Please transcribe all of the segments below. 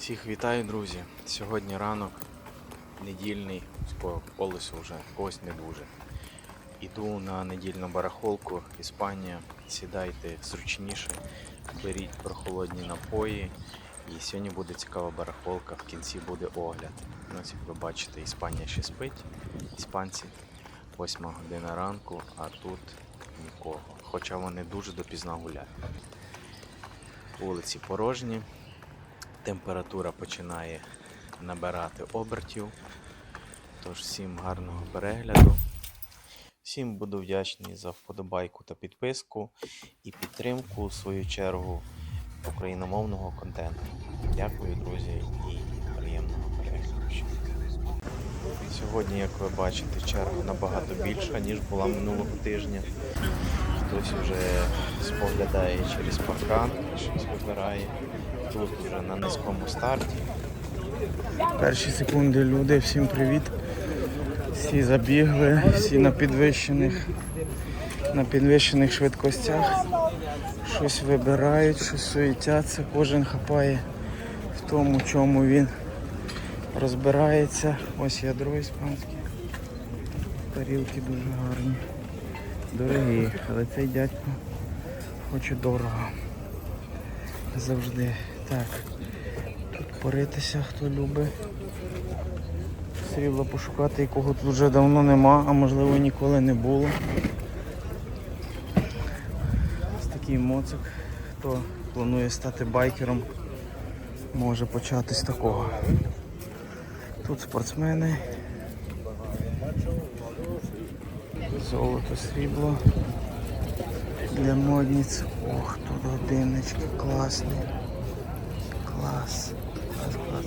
Всіх вітаю, друзі. Сьогодні ранок недільний, скоро колесо вже, когось не дуже. Іду на недільну барахолку, Іспанія. Сідайте зручніше, беріть прохолодні напої. І сьогодні буде цікава барахолка, в кінці буде огляд. Ось як ви бачите, Іспанія ще спить, іспанці 8 година ранку, а тут нікого. Хоча вони дуже допізно гуляють. Вулиці порожні, температура починає набирати обертів. Тож всім гарного перегляду. Всім буду вдячний за вподобайку та підписку і підтримку в свою чергу україномовного контенту. Дякую, друзі, і приємного перегляду. Сьогодні, як ви бачите, черга набагато більша, ніж була минулого тижня. Хтось вже споглядає через паркан, щось вибирає. Тут вже на низькому старті. Перші секунди люди, всім привіт. Всі забігли, всі на підвищених, на підвищених швидкостях. Щось вибирають, щось суетяться, кожен хапає в тому, чому він розбирається. Ось ядро іспанське. Тарілки дуже гарні. Дорогі, але цей дядько хоче дорого. Завжди. Так. Тут поритися, хто любить. Срібла пошукати, якого тут вже давно нема, а можливо ніколи не було. Ось такий моцик. Хто планує стати байкером, може почати з такого. Тут спортсмени. Золото, срібло. Для модниць. Ох, тут годиннички класні. Клас. Клас, клас.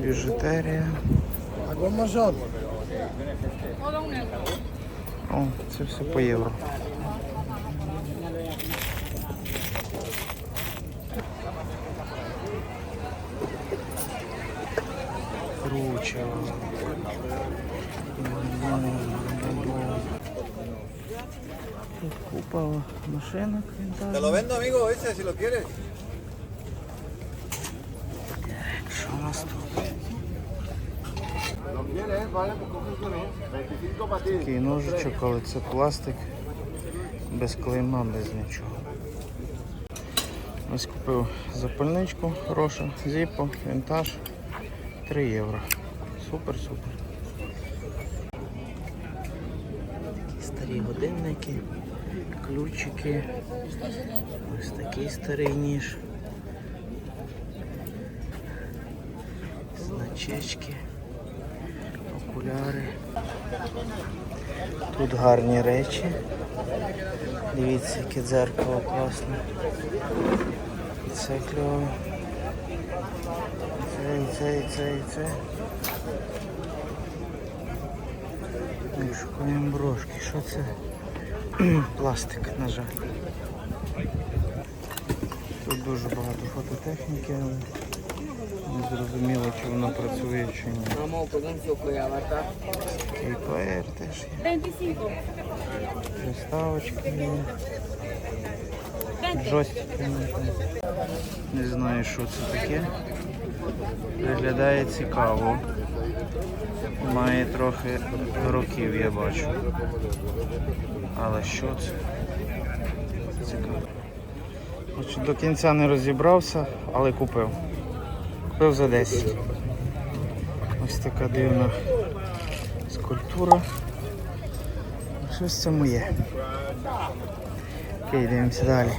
Біжутерія. О, це все по євро. Круче. Купа машинок Te lo vendo, amigo, ese, si lo quieres. Що у нас тут? Lo quieres, vale, pues coges uno. 25 para ti. Такий ножичок, але це пластик. Без клейма, без нічого. Ось купив запальничку хорошу, зіпо, вінтаж. 3 євро. Супер, супер. Старі годинники, ключики. Ось такий старий ніж. Значечки, окуляри. Тут гарні речі. Дивіться, яке дзеркало класне. Це кльово. Це, і це, і це, і це. І шукаємо брошки. Що це? Пластик, на жаль. Тут дуже багато фототехніки, але не зрозуміло, чи вона працює, чи ні. І плеєр теж є. 25. Приставочка є. Не знаю, що це таке. Виглядає цікаво. Має трохи років, я бачу. Але що це? Цікаво. До кінця не розібрався, але купив. Купив за 10. Ось така дивна скульптура. Щось це моє. Окей, дивимося далі.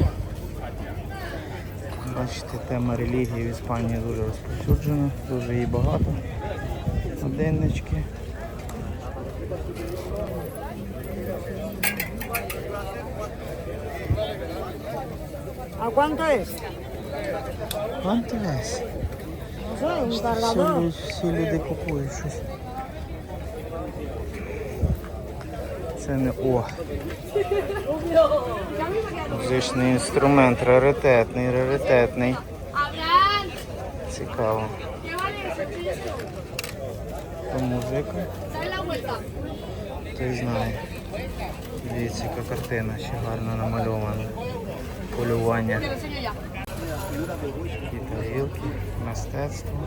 Бачите, тема релігії в Іспанії дуже розповсюджена, дуже її багато. Годиннички. ¿A cuánto es? Quanto вес? Всі, всі люди купують щось. Це не о. Музичний інструмент, раритетний, раритетний. Цікаво. Це музика. Хто знає. Дивіться, яка картина ще гарно намальована. Полювання. Te lo enseño ya. Такі тарілки, мистецтво.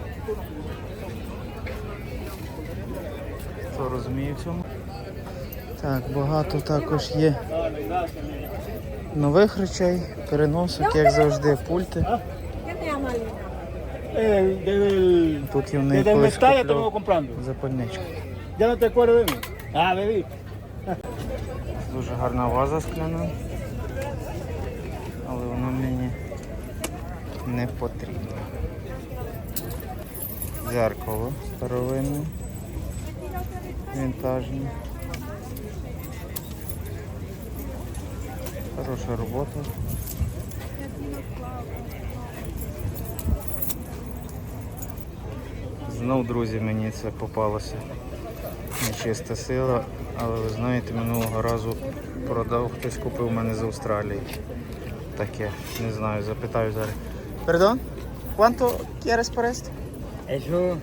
Хто розуміє в цьому? Так, багато також є нових речей, переносок, як завжди, пульти. Тут є в неї колись comprando. запальничку. Дуже гарна ваза скляна. Але вона мені не потрібна. Дзеркало старовинне. Вінтажне. Хороша робота. Знов, друзі, мені це попалося. Нечиста сила, але ви знаєте, минулого разу продав, хтось купив мене з Австралії. Таке, не знаю, запитаю зараз. Perdón, ¿cuánto quieres por esto? Eso,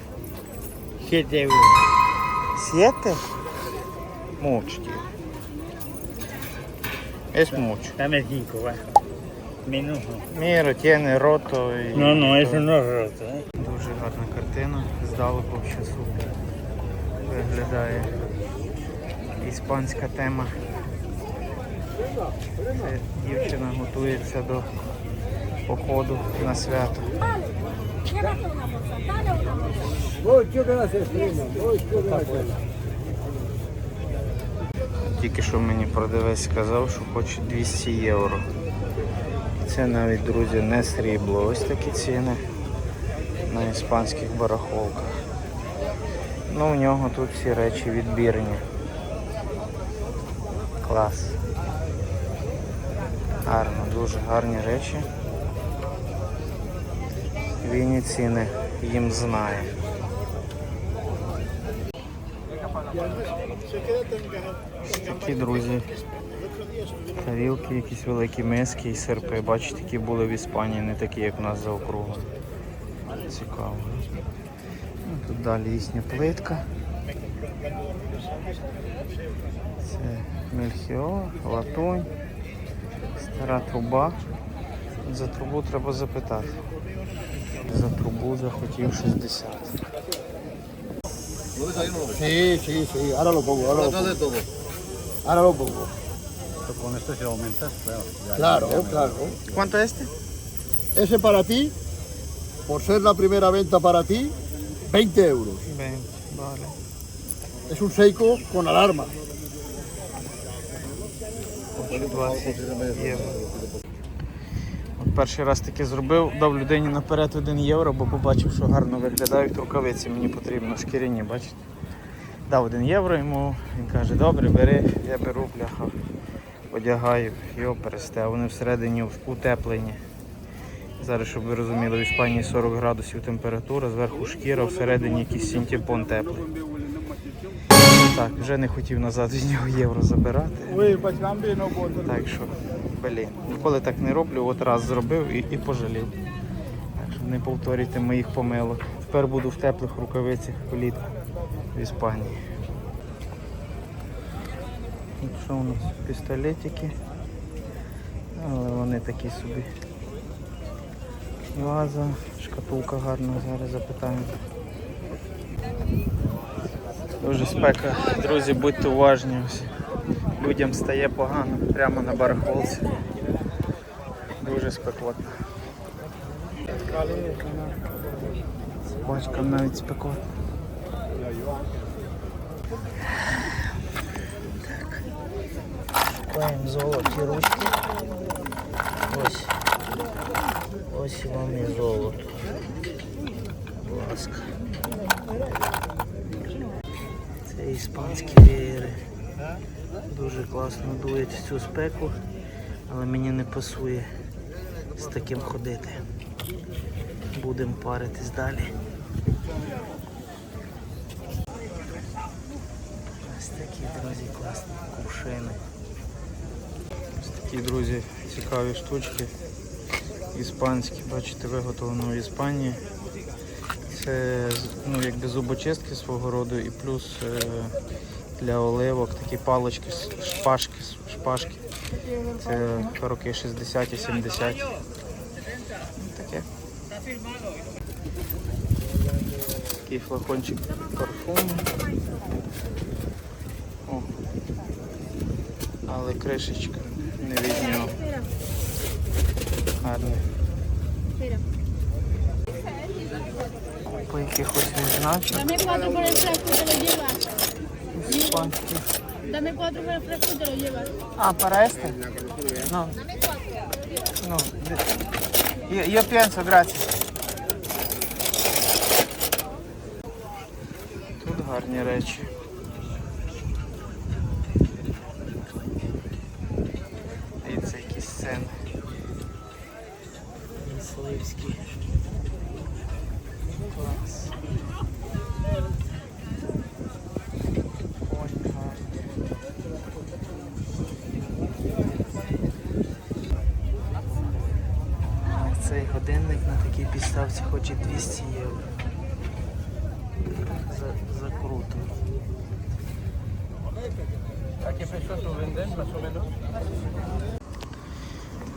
7 euros. ¿Siete? Mucho, tío. Es mucho. Dame 5, va. Menos. Mira, tiene roto y... No, no, eso no es roto. ¿eh? Дуже гарна картина, здалеку ще супер. Виглядає іспанська тема. Це дівчина готується до походу на свято. Тільки що мені продавець сказав, що хоче 200 євро. Це навіть, друзі, не срібло. Ось такі ціни на іспанських барахолках. Ну, в нього тут всі речі відбірні. Клас. Гарно, дуже гарні речі. Він ціни їм знає. Такі друзі. Тарілки, якісь великі миски і серпи. Бачите, які були в Іспанії, не такі, як у нас за округом. Цікаво. Ну, Тут далі їхня плитка. Це мельхіор, латунь, стара труба. За трубу треба запитати. За трубу захотів 60. Sí, sí, sí, ahora lo pongo, ahora lo pongo. Ahora lo pongo. Con esto se aumenta, claro. Claro, claro. ¿Cuánto es este? Ese para ti, por ser la primera venta para ti, 20 euros. 20, vale. Es un Seiko con alarma. 20, 20, перший раз таке зробив, дав людині наперед 1 євро, бо побачив, що гарно виглядають рукавиці. Мені потрібно шкіряні, бачите? Дав 1 євро йому, він каже, добре, бери, я беру, бляха, одягаю, його пересте, а вони всередині утеплені. Зараз, щоб ви розуміли, в Іспанії 40 градусів температура, зверху шкіра, всередині якийсь синтепон теплий. Так, вже не хотів назад з нього євро забирати. Так що, блін, ніколи так не роблю, от раз зробив і, і пожалів. Так що не повторюйте моїх помилок. Тепер буду в теплих рукавицях влітку в Іспанії. Тут що у нас? Пістолетики. Але вони такі собі. Ваза, шкатулка гарна, зараз запитаємо. Дуже спека. Друзі, будьте уважні. Людям стає погано прямо на барахолці. Дуже спекотно. Бачкам навіть спекотно. Так. Шукаємо золоті ручки. Ось. Ось вам і золото. Будь ласка. Це іспанські веєри. Дуже класно дують цю спеку, але мені не пасує з таким ходити. Будемо паритись далі. Ось такі, друзі, класні кувшини. Ось такі, друзі, цікаві штучки. Іспанські, бачите, виготовлено в Іспанії. Це ну, якби зубочистки свого роду і плюс е, для оливок такі палички, с- шпажки, шпажки. Це роки 60 і 70. Ну, Таке. такий флакончик парфуму. О. Але кришечка не від нього. Гарно. По якихось відзначок. Dame cuatro. Іспанських. Dame cuatro refrescos y te lo llevas. Ah, para este? No. No. Yo, yo pienso, gracias. Тут гарні речі. Годинник на такій підставці хоче 200 євро. За, за круто.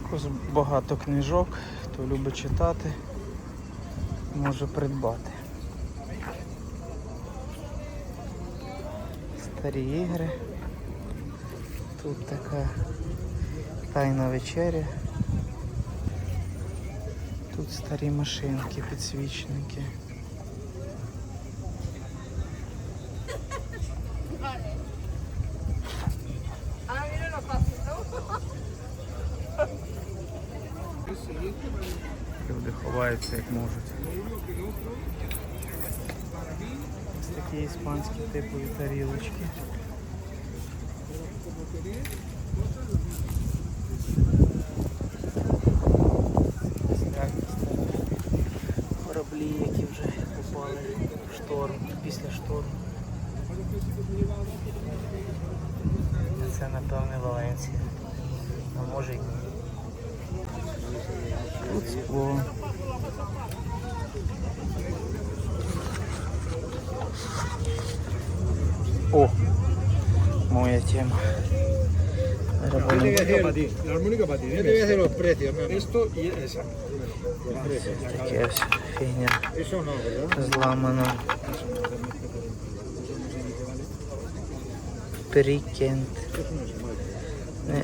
Також багато книжок, хто любить читати, може придбати. Старі ігри. Тут така тайна вечеря. Тут старі машинки, підсвічники. Люди ховаються як можуть. Ось такі іспанські типові тарілочки. Кораблі, які вже попали в шторм, після шторму. Це напевне Валенція. А може і ні. Тут. О! Моя тема. Yo te voy a hacer los precios. Esto y esa. Таке ось фігня зламано. Прикент. Не,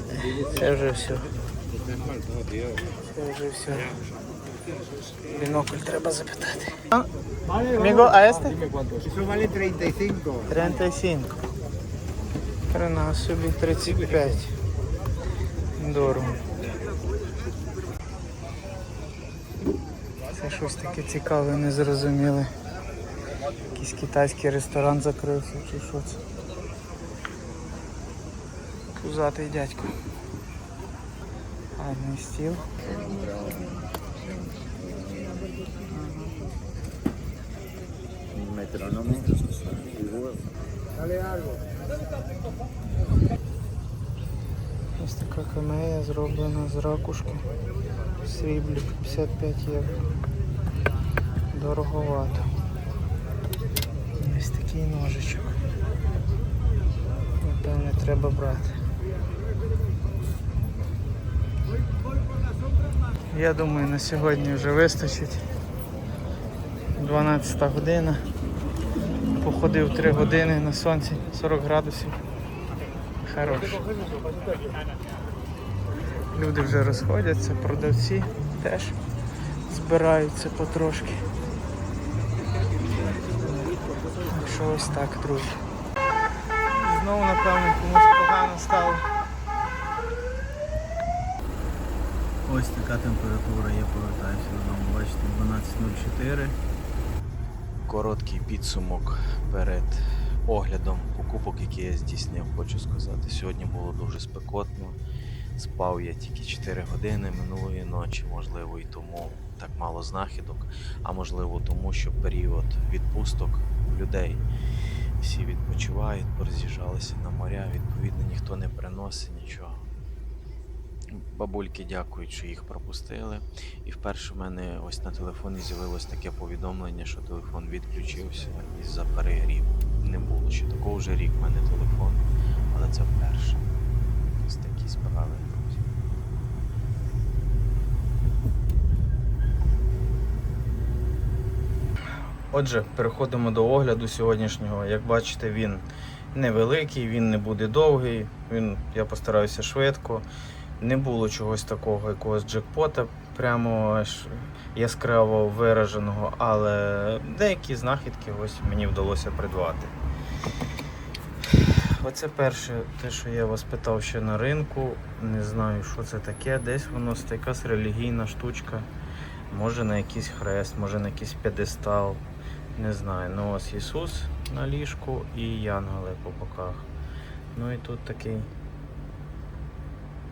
це вже все. Це вже все. Бінокль треба запитати. Amigo, а este? Eso vale 35. 35. Хрена собі 35. Дорого. Щось таке цікаве, незрозуміле. Якийсь китайський ресторан закрився чи що це. Пузатий дядько. Гарний стіл. Metrónomo. Ось така камея зроблена з ракушки. Сріблі 55 євро. Дороговато. Ось такий ножичок. Напевне, треба брати. Я думаю, на сьогодні вже вистачить. 12 година. Походив 3 години на сонці, 40 градусів. Хорош. Люди вже розходяться, продавці теж збираються потрошки. Так що ось так, друзі. Знову, напевно, комусь погано стало. Ось така температура, я повертаюся додому. Бачите, 12.04. Короткий підсумок перед оглядом покупок, які я здійснив, хочу сказати. Сьогодні було дуже спекотно. Спав я тільки 4 години минулої ночі, можливо, і тому так мало знахідок, а можливо, тому що період відпусток людей всі відпочивають, пороз'їжджалися на моря, відповідно, ніхто не приносить нічого. Бабульки дякують, що їх пропустили. І вперше в мене ось на телефоні з'явилось таке повідомлення, що телефон відключився із-за перегріву. Не було ще такого вже рік в мене телефон, але це вперше. Ось такі справи, друзі. Отже, переходимо до огляду сьогоднішнього. Як бачите, він невеликий, він не буде довгий. Він, я постараюся швидко. Не було чогось такого, якогось джекпота, прямо яскраво вираженого, але деякі знахідки ось мені вдалося придбати. Оце перше, те, що я вас питав ще на ринку. Не знаю, що це таке. Десь воно якась релігійна штучка. Може на якийсь хрест, може на якийсь п'єдестал. Не знаю. Ну ось Ісус на ліжку і янголи по боках. Ну і тут такий.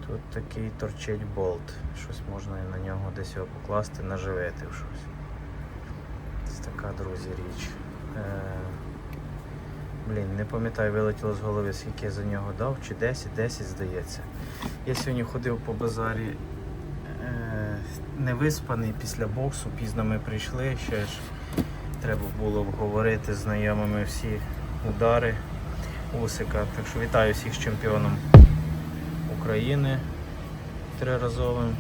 Тут такий торчить болт. Щось можна на нього десь його покласти, наживити в щось. Це така, друзі, річ. Е... Блін, не пам'ятаю, вилетіло з голови, скільки я за нього дав, чи 10, 10 здається. Я сьогодні ходив по базарі е, невиспаний після боксу, пізно ми прийшли, ще ж треба було обговорити з знайомими всі удари Усика. Так що вітаю всіх з чемпіоном України триразовим.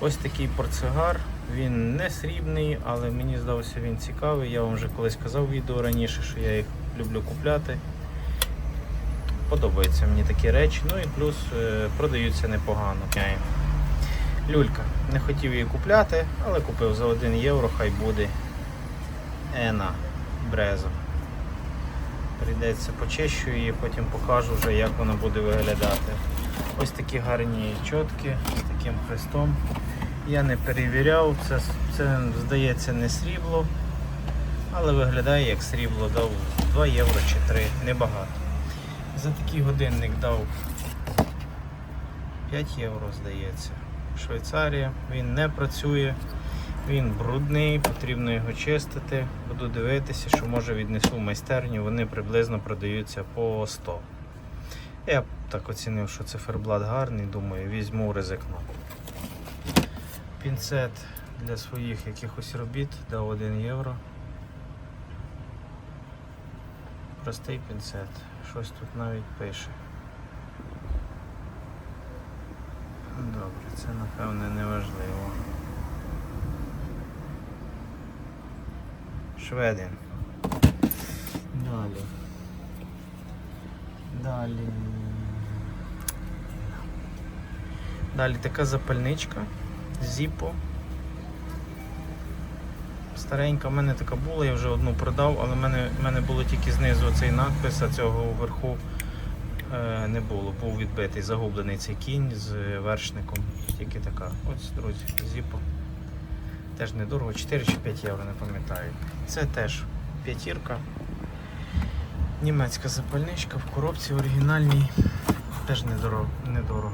Ось такий портсигар. Він не срібний, але мені здався він цікавий. Я вам вже колись казав відео раніше, що я їх люблю купляти. Подобаються мені такі речі. Ну і плюс е, продаються непогано. Люлька. Не хотів її купляти, але купив за 1 євро, хай буде Ена Брезо. Прийдеться почищу її, потім покажу вже, як вона буде виглядати. Ось такі гарні чотки з таким хрестом. Я не перевіряв, це, це здається не срібло, але виглядає як срібло, дав 2 євро чи 3, небагато. За такий годинник дав 5 євро, здається. Швейцарія, він не працює, він брудний, потрібно його чистити. Буду дивитися, що може віднесу в майстерню, вони приблизно продаються по 100. Я так оцінив, що циферблат гарний, думаю, візьму ризикну. Пінцет для своїх якихось робіт дав 1 євро. Простий пінцет. Щось тут навіть пише. Добре, це напевне не важливо. Шведин. Далі. Далі. Далі така запальничка. Зіпо. Старенька, в мене така була, я вже одну продав, але в мене, в мене було тільки знизу цей надпис, а цього вверху е, не було. Був відбитий, загублений цей кінь з вершником. Тільки така. Ось, друзі, зіпо. Теж недорого, 4 чи 5 євро, не пам'ятаю. Це теж п'ятірка. Німецька запальничка в коробці оригінальній. Теж недорого. недорого.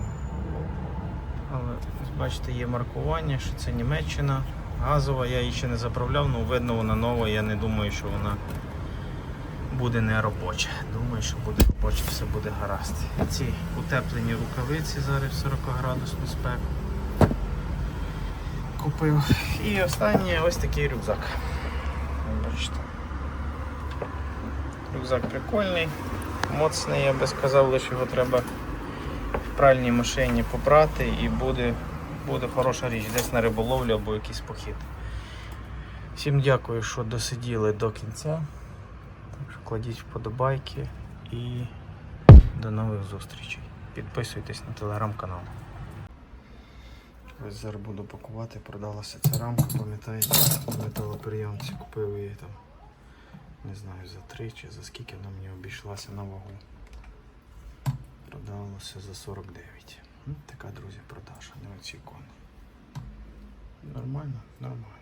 Але бачите, є маркування, що це Німеччина. Газова, я її ще не заправляв, але видно вона нова, я не думаю, що вона буде не робоча. Думаю, що буде робоча, все буде гаразд. Ці утеплені рукавиці зараз в 40 градусну спеку. Купив. І останнє ось такий рюкзак. Бачите. Рюкзак прикольний, моцний, я би сказав, лише його треба в пральній машині попрати і буде, буде хороша річ, десь на риболовлю або якийсь похід. Всім дякую, що досиділи до кінця. Кладіть вподобайки і до нових зустрічей. Підписуйтесь на телеграм-канал. Ось зараз буду пакувати, продалася ця рамка, пам'ятаєте, в металоприйомці купив її там. Не знаю за 3 чи за скільки вона мені обійшлася на вагу. Продалося за 49. Ну, Така, друзі, продажа, неочікувана. Нормально? Нормально.